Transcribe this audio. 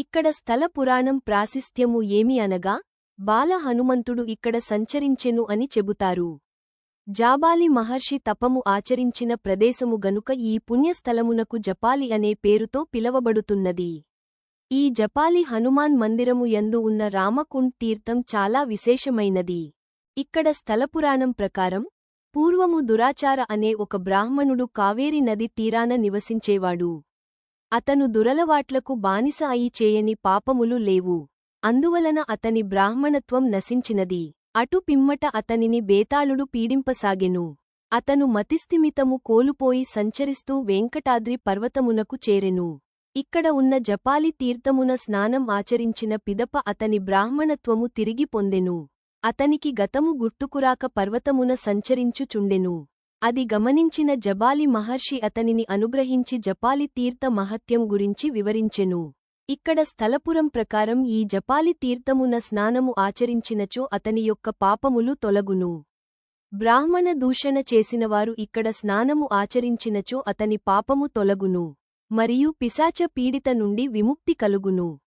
ఇక్కడ స్థల పురాణం ప్రాశిస్త్యము ఏమి అనగా బాల హనుమంతుడు ఇక్కడ సంచరించెను అని చెబుతారు. జాబాలి మహర్షి తపము ఆచరించిన ప్రదేశము గనుక ఈ పుణ్యస్థలమునకు జపాలి అనే పేరుతో పిలవబడుతున్నది. ఈ జపాలి హనుమాన్ మందిరము యందు ఉన్న రామకుండ్ తీర్థం చాలా విశేషమైనది. ఇక్కడ స్థలపురాణం ప్రకారం పూర్వము దురాచార అనే ఒక బ్రాహ్మణుడు కావేరి నది తీరాన నివసించేవాడు. అతను దురలవాట్లకు బానిస అయి చేయని పాపములు లేవు. అందువలన అతని బ్రాహ్మణత్వం నశించినది. అటు పిమ్మట అతనిని బేతాళుడు పీడింపసాగెను. అతను మతిస్థిమితము కోలుపోయి సంచరిస్తూ వెంకటాద్రి పర్వతమునకు చేరెను. ఇక్కడ ఉన్న జపాలి తీర్థమున స్నానం ఆచరించిన పిదప అతని బ్రాహ్మణత్వము తిరిగి పొందెను. అతనికి గతము గుర్తుకురాక పర్వతమున సంచరించుచుండెను. అది గమనించిన జబాలి మహర్షి అతనిని అనుగ్రహించి జపాలి తీర్థ మహత్యం గురించి వివరించెను. ఇక్కడ స్థలపురం ప్రకారం ఈ జపాలి తీర్థమున స్నానము ఆచరించినచో అతని యొక్క పాపములు తొలగును. బ్రాహ్మణ దూషణ చేసినవారు ఇక్కడ స్నానము ఆచరించినచో అతని పాపము తొలగును. మరియు పిశాచ పీడిత నుండి విముక్తి కలుగును.